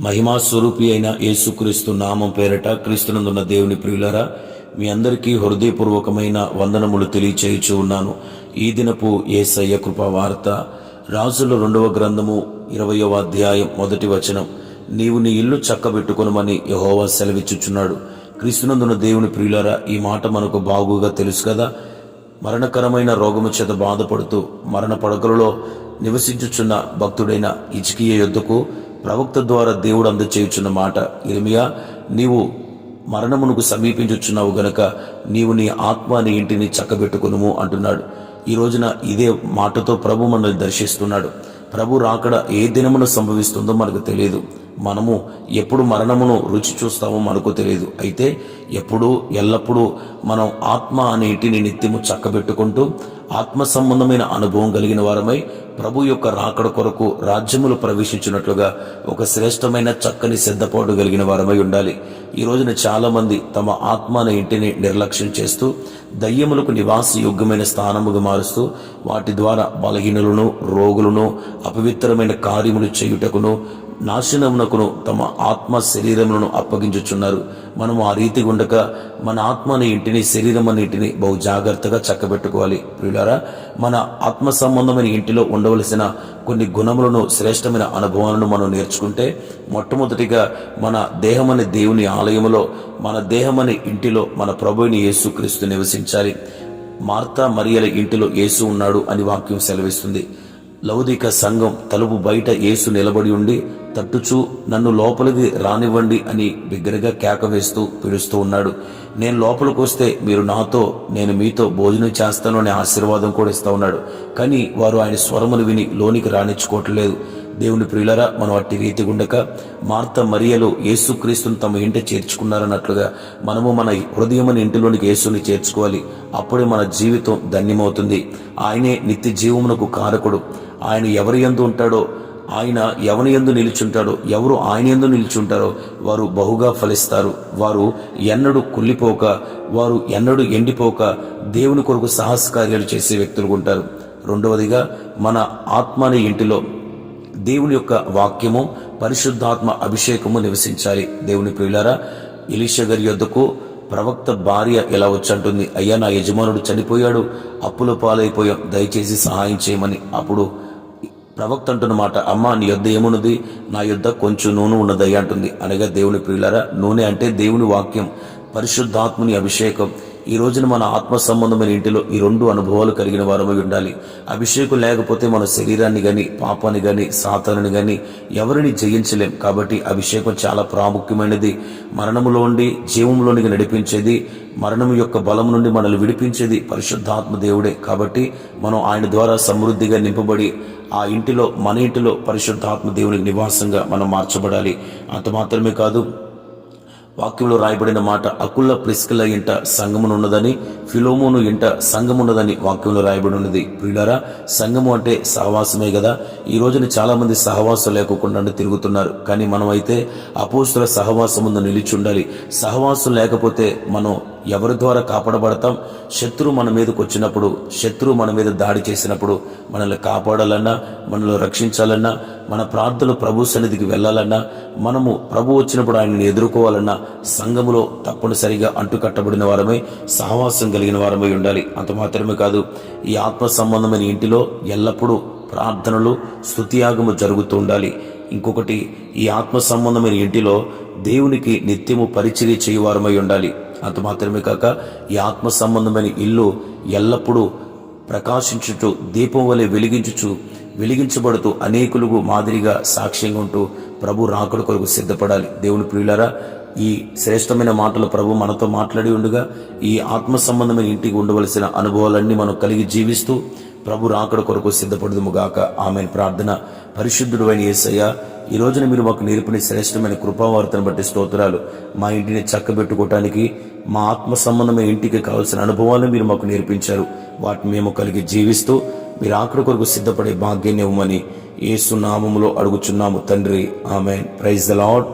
మహిమా స్వరూపి అయిన యేసుక్రీస్తు నామం పేరట క్రీస్తునందున్న దేవుని ప్రియులరా మీ అందరికీ హృదయపూర్వకమైన వందనములు తెలియచేయుచు ఉన్నాను. ఈ దినపు ఏసయ్య కృపా వార్త రాజుల రెండవ గ్రంథము ఇరవయవ అధ్యాయం మొదటి వచనం. నీవు నీ ఇల్లు చక్కబెట్టుకొనమని యహోవా సెలవిచ్చుచున్నాడు. క్రీస్తునందున దేవుని ప్రియులరా ఈ మాట మనకు బాగుగా తెలుసు కదా? మరణకరమైన రోగము చేత బాధపడుతూ మరణ పడకలలో నివసించుచున్న భక్తుడైన ఇచికియ యొద్దకు ప్రవక్త ద్వారా దేవుడు అందచేయుచున్న మాట. ఇరిమియా నీవు మరణమునకు సమీపించుచున్నావు గనక నీవు నీ ఆత్మ నీ ఇంటిని చక్కబెట్టుకునుము అంటున్నాడు. ఈ రోజున ఇదే మాటతో ప్రభు మనల్ని దర్శిస్తున్నాడు. ప్రభు రాకడ ఏ దినమున సంభవిస్తుందో మనకు తెలియదు. మనము ఎప్పుడు మరణమును రుచి చూస్తామో మనకు తెలియదు. అయితే ఎప్పుడు ఎల్లప్పుడూ మనం ఆత్మ అనే ఇంటిని నిత్యము చక్కబెట్టుకుంటూ ఆత్మ సంబంధమైన అనుభవం కలిగిన వారమై ప్రభు యొక్క రాకడ కొరకు రాజ్యములు ప్రవేశించినట్లుగా ఒక శ్రేష్టమైన చక్కని సిద్ధపాటు కలిగిన వారమై ఉండాలి. ఈ రోజున చాలా మంది తమ ఆత్మ అనే ఇంటిని నిర్లక్ష్యం చేస్తూ దయ్యములకు నివాస యోగ్యమైన స్థానముగా మారుస్తూ వాటి ద్వారా బలహీనులను రోగులను అపవిత్రమైన కార్యములు చేయుటకును నాశనమునకును తమ ఆత్మ శరీరములను అప్పగించుచున్నారు. మనము ఆ రీతి ఉండక మన ఆత్మని ఇంటిని శరీరం అనే ఇంటిని బహు జాగ్రత్తగా చక్కబెట్టుకోవాలి. ప్రియులారా మన ఆత్మ సంబంధమైన ఇంటిలో ఉండవలసిన కొన్ని గుణములను శ్రేష్టమైన అనుభవాలను మనం నేర్చుకుంటే మొట్టమొదటిగా మన దేహం అనే దేవుని ఆలయములో మన దేహం అనే ఇంటిలో మన ప్రభుని యేసుక్రీస్తు నివసించాలి. మార్తా మరియల ఇంటిలో యేసు ఉన్నాడు అని వాక్యం సెలవిస్తుంది. లౌదిక సంఘం తలుపు బయట యేసు నిలబడి ఉండి తట్టుచూ నన్ను లోపలికి రానివ్వండి అని బిగ్గరగా కేక వేస్తూ పిలుస్తూ ఉన్నాడు. నేను లోపలికి వస్తే మీరు నాతో నేను మీతో భోజనం చేస్తాను అనే ఆశీర్వాదం కూడా ఇస్తూ ఉన్నాడు. కానీ వారు ఆయన స్వరములు విని లోనికి రాణించుకోవట్లేదు. దేవుని ప్రియులరా మనం అట్టి రీతి గుండక మార్త మరియలు యేసుక్రీస్తును తమ ఇంట చేర్చుకున్నారన్నట్లుగా మనము మన హృదయమని ఇంటిలోనికి యేసుని చేర్చుకోవాలి. అప్పుడే మన జీవితం ధన్యమవుతుంది. ఆయనే నిత్య జీవమునకు కారకుడు. ఆయన ఎవరి ఎందు ఉంటాడో ఆయన ఎవరి ఎందు నిలుచుంటాడో ఎవరు ఆయన ఎందు నిలుచుంటారో వారు బహుగా ఫలిస్తారు. వారు ఎన్నడూ కుళ్ళిపోక వారు ఎన్నడూ ఎండిపోక దేవుని కొరకు సాహస కార్యాలు చేసే వ్యక్తులు ఉంటారు. రెండవదిగా మన ఆత్మని ఇంటిలో దేవుని యొక్క వాక్యము పరిశుద్ధాత్మ అభిషేకము నివసించాలి. దేవుని ప్రియులారా ఎలీషా గారి యొద్దకు ప్రవక్త భార్య ఎలా వచ్చంటుంది? అయ్యా నా యజమానుడు చనిపోయాడు అప్పుల పాలైపోయాం దయచేసి సహాయం చేయమని. అప్పుడు ప్రవక్త అంటున్నమాట అమ్మ నీ యొద్ద ఏమున్నది? నా యుద్ధ కొంచెం నూనె ఉన్నదయ్యా అంటుంది. అనగా దేవుని ప్రియులారా నూనె అంటే దేవుని వాక్యం పరిశుద్ధాత్ముని అభిషేకం. ఈ రోజున మన ఆత్మ సంబంధమైన ఇంటిలో ఈ రెండు అనుభవాలు కలిగిన వారమై ఉండాలి. అభిషేకం లేకపోతే మన శరీరాన్ని కానీ పాపాన్ని కానీ సాతాన్ని కానీ ఎవరిని జయించలేం. కాబట్టి అభిషేకం చాలా ప్రాముఖ్యమైనది. మరణములో ఉండి జీవంలోనికి నడిపించేది మరణం యొక్క బలం నుండి మనల్ని విడిపించేది పరిశుద్ధాత్మ దేవుడే. కాబట్టి మనం ఆయన ద్వారా సమృద్ధిగా నింపబడి ఆ ఇంటిలో మన ఇంటిలో పరిశుద్ధాత్మ దేవునికి నివాసంగా మనం మార్చబడాలి. అంత మాత్రమే కాదు వాక్యంలో రాయబడిన మాట అకుల ప్రిస్కిల ఇంట సంగమునున్నదని ఫిలోమోను ఇంట సంఘమున్నదని వాక్యంలో రాయబడి ఉన్నది ప్రియులారా సంఘము అంటే సహవాసమే కదా ఈ రోజున చాలా మంది సహవాసం లేకుండా తిరుగుతున్నారు. కానీ మనం అయితే అపోస్తుల సహవాసం ముందు నిలిచి ఉండాలి సహవాసం లేకపోతే మనం ఎవరి ద్వారా కాపాడబడతాం? శత్రువు మన మీదకి వచ్చినప్పుడు శత్రువు మన మీద దాడి చేసినప్పుడు మనల్ని కాపాడాలన్నా మనల్ని రక్షించాలన్నా మన ప్రార్థనలు ప్రభు సన్నిధికి వెళ్ళాలన్నా మనము ప్రభు వచ్చినప్పుడు ఆయనను ఎదుర్కోవాలన్నా సంఘములో తప్పనిసరిగా అంటుకట్టబడిన వారమై సహవాసం కలిగిన వారమై ఉండాలి. అంత మాత్రమే కాదు ఈ ఆత్మ సంబంధమైన ఇంటిలో ఎల్లప్పుడూ ప్రార్థనలు స్థుతియాగము జరుగుతూ ఉండాలి. ఇంకొకటి ఈ ఆత్మ సంబంధమైన ఇంటిలో దేవునికి నిత్యము పరిచర్య చేయవారమై ఉండాలి. అంత మాత్రమే కాక ఈ ఆత్మ సంబంధమైన ఇల్లు ఎల్లప్పుడూ ప్రకాశించుచు దీపం వలె వెలిగించుచు వెలిగించబడుతూ అనేకులకు మాదిరిగా సాక్ష్యంగా ఉంటూ ప్రభు రాకడ కొరకు సిద్ధపడాలి. దేవుని ప్రియులారా ఈ శ్రేష్టమైన మాటలు ప్రభు మనతో మాట్లాడి ఉండగా ఈ ఆత్మ సంబంధమైన ఇంటికి ఉండవలసిన అనుభవాలన్నీ మనం కలిగి జీవిస్తూ ప్రభు రాకడ కొరకు సిద్ధపడదుముగాక. ఆమె ప్రార్థన. పరిశుద్ధుడు అయిన యేసయ్య ఈ రోజున మీరు మాకు నేర్పిన శ్రేష్టమైన కృపావార్తను బట్టి స్తోత్రాలు. మా ఇంటిని చక్కబెట్టుకోవటానికి మా ఆత్మ సంబంధమైన ఇంటికి కావాల్సిన అనుభవాలను మీరు మాకు నేర్పించారు. వాటిని మేము కలిగి జీవిస్తూ మీరు ఆకడ కొరకు సిద్ధపడే భాగ్యాన్ని ఇవ్వమని ఏసు నామములో అడుగుచున్నాము తండ్రి. ఆమె ప్రైజ్ ద లాడ్